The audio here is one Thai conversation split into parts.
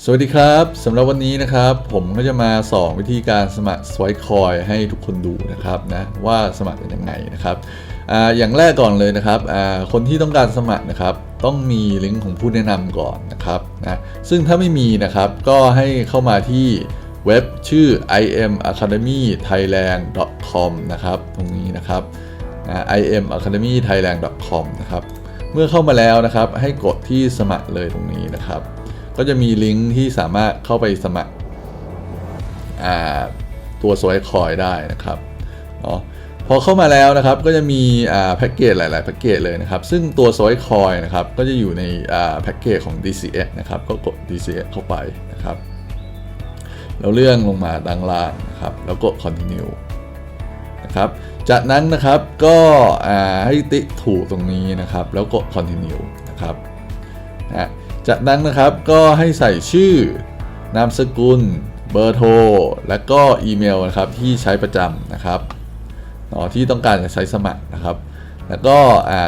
สวัสดีครับสำหรับวันนี้นะครับ ผมก็จะมาสอนวิธีการสมัครสว p คอยให้ทุกคนดูนะครับนะว่าสมัครเป็นยังไงนะครับออย่างแรกก่อนเลยนะครับคนที่ต้องการสมัครนะครับ ต้องมีลิงก์ของผู้แนะนำก่อนนะครับนะซึ่งถ้าไม่มีนะครับก็ให้เข้ามาที่เว็บชื่อ imacademythailand.com นะครับตรงนี้นะครับ imacademythailand.com นะครับเมื่อเข้ามาแล้วนะครับให้กดที่สมัครเลยตรงนี้นะครับ ก็จะมีลิงก์ที่สามารถเข้าไปสมัครตัวสว p คอยได้นะครับเนาะพอเข้ามาแล้วนะครับก็จะมีแพ็กเกจหลาย ๆ แพ็กเกจเลยนะครับ ซึ่งตัวสว p คอยนะครับก็จะอยู่ในแพ็กเกจของ DCS นะครับก็กด DCS เข้าไปนะครับ แล้วเลื่อนลงมาด้านล่างนะครับ แล้วกด continue นะครับ จากนั้นนะครับก็ให้ติ๊กถูกตรงนี้นะครับ แล้วกด continue นะครับนะ จากนั้นนะครับก็ให้ใส่ชื่อนามสกุล เบอร์โทร และก็อีเมลนะครับที่ใช้ประจำนะครับเนาะที่ต้องการจะใช้สมัครนะครับ แล้วก็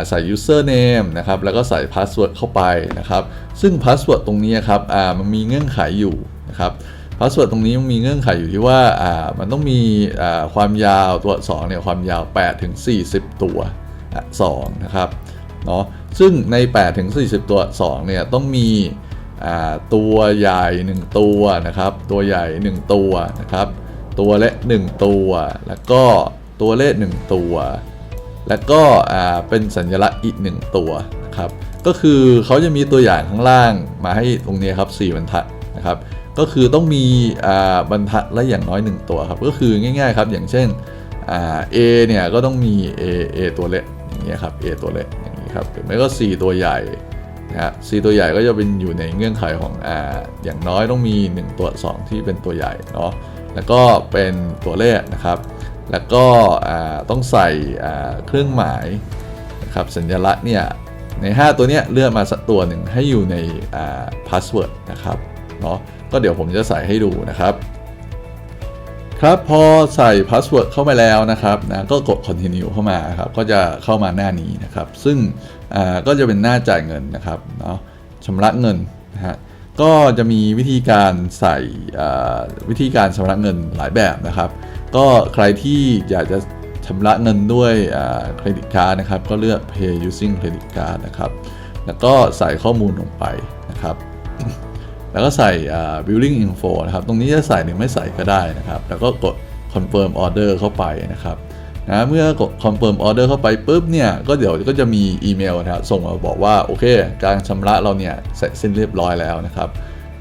ใส่ username นะครับแล้วก็ใส่ password เข้าไปนะครับ ซึ่ง password ตรงนี้ครับมันมีเงื่อนไขอยู่นะครับพาสเวิร์ดตรงนี้มันมีเงื่อนไขอยู่ที่ว่าอ่ามันต้องมีอ่าความยาวตัวอักษรเนี่ยความยาว8ถึง40 ตัวอักษรนะครับเนาะ ซึ่งใน 8 ถึง 40 ตัวอักษรเนี่ยต้องมีตัวใหญ่ 1 ตัวนะครับ ตัวใหญ่ 1 ตัวนะครับ ตัวเล็ก1ตัว แล้วก็ตัวเลข1ตัว แล้วก็เป็นสัญลักษณ์อีก 1 ตัวนะครับ ก็คือเขาจะมีตัวอย่างข้างล่างมาให้ตรงนี้ครับ4บรรทัดนะครับ ก็คือต้องมีบรรทัดละอย่างน้อย 1 ตัวครับ ก็คือง่ายๆครับ อย่างเช่นอ่า A เนี่ยก็ต้องมี A A ตัวเล็กอย่างเงี้ยครับ A ตัวเล็ก อย่างนี้ครับหรือไม่ก็ C ตัวใหญ่นะฮะ C ตัวใหญ่ก็จะเป็นอยู่ในเงื่อนไขของอ่าอย่างน้อยต้องมี 1 ตัว 2 ที่เป็นตัวใหญ่เนาะแล้วก็เป็นตัวเลขนะครับ แล้วก็ต้องใส่เครื่องหมายนะครับสัญลักษณ์เนี่ยใน 5 ตัวเนี้ยเลือกมาสักตัวหนึ่งให้อยู่ในพาสเวิร์ดนะครับเนาะก็เดี๋ยวผมจะใส่ให้ดูนะครับ ครับพอใส่พาสเวิร์ดเข้าไปแล้วนะครับนะก็กด continue เข้ามาครับก็จะเข้ามาหน้านี้นะครับ ซึ่งอ่าก็จะเป็นหน้าจ่ายเงินนะครับเนาะชำระเงินนะฮะก็จะมีวิธีการใส่อ่าวิธีการชำระเงินหลายแบบนะครับ ก็ใครที่อยากจะชำระเงินด้วยเครดิตการ์ดนะครับ ก็เลือก pay using credit card นะครับ แล้วก็ใส่ข้อมูลลงไปนะครับ แล้วก็ใส่ billing info นะครับ ตรงนี้จะใส่หรือไม่ใส่ก็ได้นะครับ แล้วก็กด confirm order เข้าไปนะครับนะเมื่อกด confirm order เข้าไปปุ๊บเนี่ย ก็เดี๋ยวก็จะมีอีเมลนะครับส่งมาบอกว่า โอเค การชำระเราเนี่ยเสร็จสิ้นเรียบร้อยแล้วนะครับ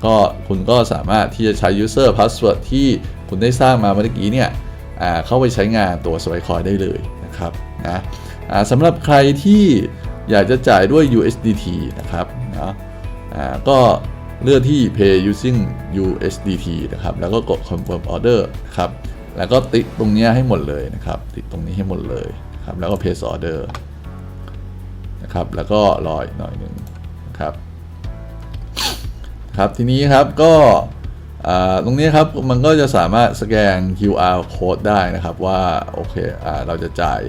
ก็คุณก็สามารถที่จะใช้ user password ที่คุณได้สร้างมาเมื่อกี้เนี่ยเข้าไปใช้งานตัวสว p คอยได้เลยนะครับนะสำหรับใครที่อยากจะจ่ายด้วย USDT นะครับนะก็ เลือกที่ pay using USDT นะครับ แล้วก็กด confirm order นะครับ แล้วก็ติดตรงนี้ให้หมดเลยนะครับ ติดตรงนี้ให้หมดเลยครับ แล้วก็ place order นะครับ แล้วก็รออีกหน่อยหนึ่งนะครับ ครับ ทีนี้ครับ ก็อ่าตรงนี้ครับ มันก็จะสามารถสแกน QR code ได้นะครับว่า โอเคอ่าเราจะจ่าย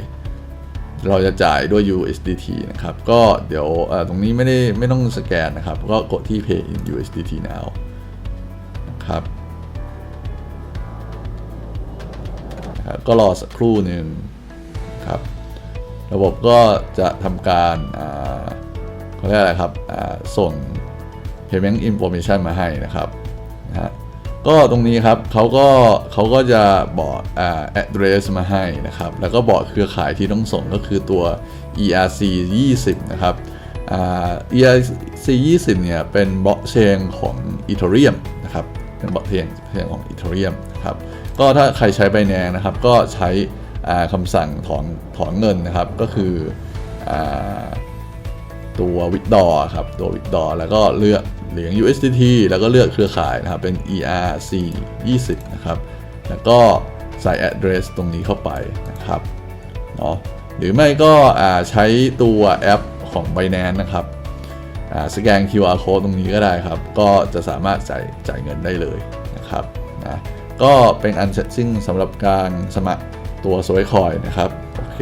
เราจะจ่ายด้วย USDT นะครับ ก็เดี๋ยวตรงนี้ไม่ได้ไม่ต้องสแกนนะครับ ก็กดที่ Pay in USDT now นะครับก็รอสักครู่หนึ่งครับ ระบบก็จะทำการเขาเรียกอะไรครับส่ง payment information มาให้นะครับนะฮะ ก็ตรงนี้ครับเขาก็เขาก็จะบอกอ่า address มาให้นะครับ แล้วก็บอกเครือข่ายที่ต้องส่งก็คือตัว ERC 20 นะครับอ่า ERC 20เนี่ยเป็นบล็อกเชนของ Ethereum นะครับเป็นบล็อกเชนของ Ethereum นะครับก็ถ้าใครใช้ Binance นะครับ ก็ใช้อ่าคำสั่งถอนถอนเงินนะครับ ก็คืออ่าตัว withdraw ครับตัว withdraw แล้วก็เลือก เหรียญ USDT แล้วก็เลือกเครือข่ายนะครับ เป็น ERC 20นะครับ แล้วก็ใส่ address ตรงนี้เข้าไปนะครับเนาะหรือไม่ก็ใช้ตัวแอปของ Binance นะครับสแกน QR code ตรงนี้ก็ได้ครับ ก็จะสามารถจ่ายจ่ายเงินได้เลยนะครับนะก็เป็นอันเสร็จสิ้นสำหรับการสมัครตัว s w i คอยนะครับ โอเค